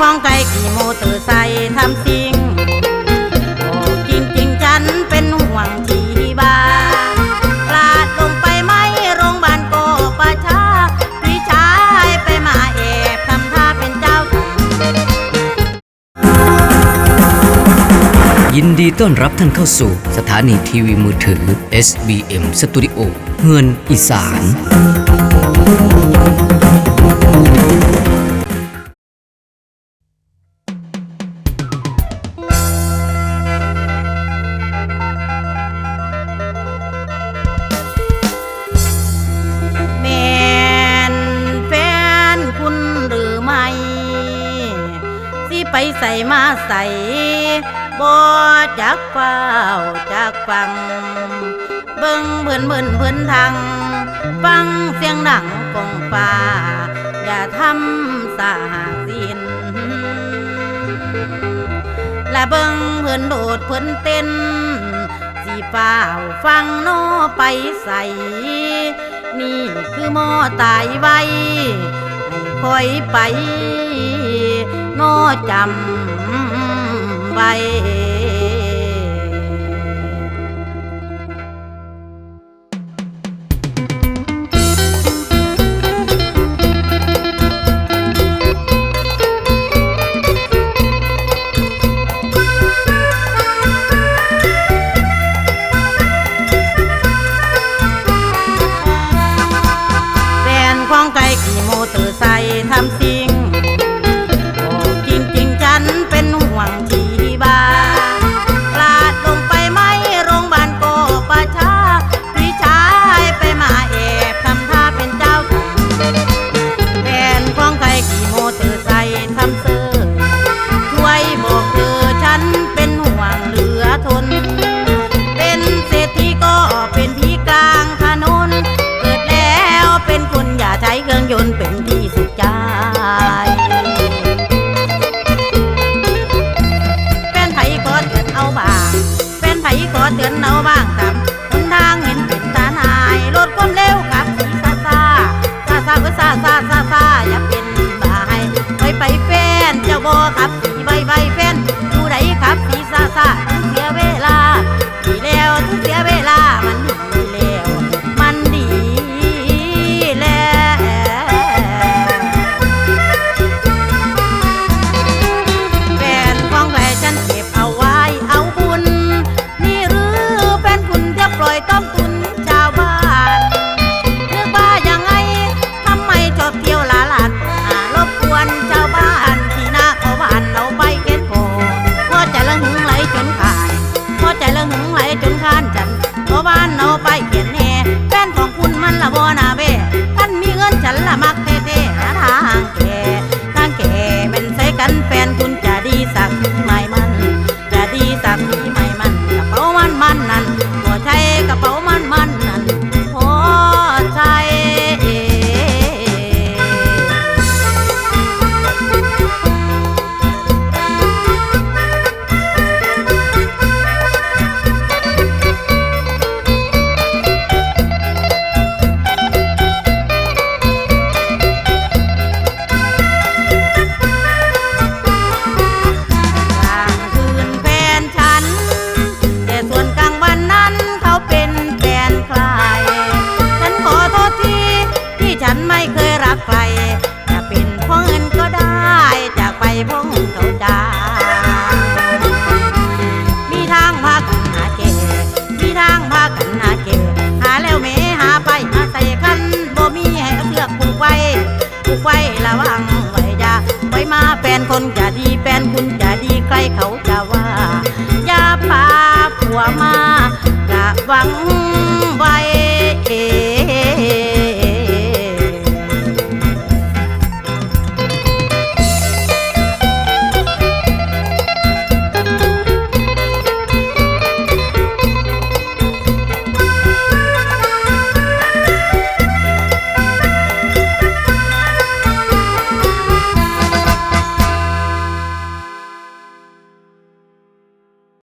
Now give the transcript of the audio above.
ของไก่ขี่โมเตอร์ไซค์ทำสิ่งโอ้จริงจริงฉันเป็นห่วงชีบ้านปลาดลงไปไหมโรงพยาบาลโกประชาพี่ชายไปมาแอบทำท่าเป็นเจ้าทยินดีต้อนรับท่านเข้าสู่สถานีทีวีมือถือ SBM Studio เฮือนอีสาน ไปใส่มาใส่บ่จักเฝ้าจักฟัง เบิ่งเพิ่นเพิ่นเพิ่นทางฟังเสียงดังกองฟ้า อย่าทำสาสินและเบิ่งเพิ่นโดดเพิ่นเต้นสีฟ้าฟังโนไปใส่ นี่คือหมอตายไว้ให้คอยไป โนจำไว้ของไก่ขี่โมเตอร์ไต้อมตุนชาวบ้านเรื่องบ้ายังไงทำไมชอบเที่ยวลาลาดหารบกวนชาวบ้านที่หน้าเขาบ้านเราไปเก็นโผพอใจละหึงไหลจนขาดพอใจละหึงไหลจนข้านจันเพราะบ้านเราไปเขียนแห่แฟนของคุณมันละบอนาเบ้ท่านมีเงินฉันละมักเท่ๆหาทางแก่ทางแก่เป็นใส่กันแฟนคุณจะดีสักทีไม่มันจะดีสักทีไม่มันกระเป๋ามันมันนั่น หัว ไว้ระวังไว้อย่าไว้มาแฟนคนจะดีแฟนคุณจะดีใครเขาจะว่าอย่าพาผัวมากะวังไว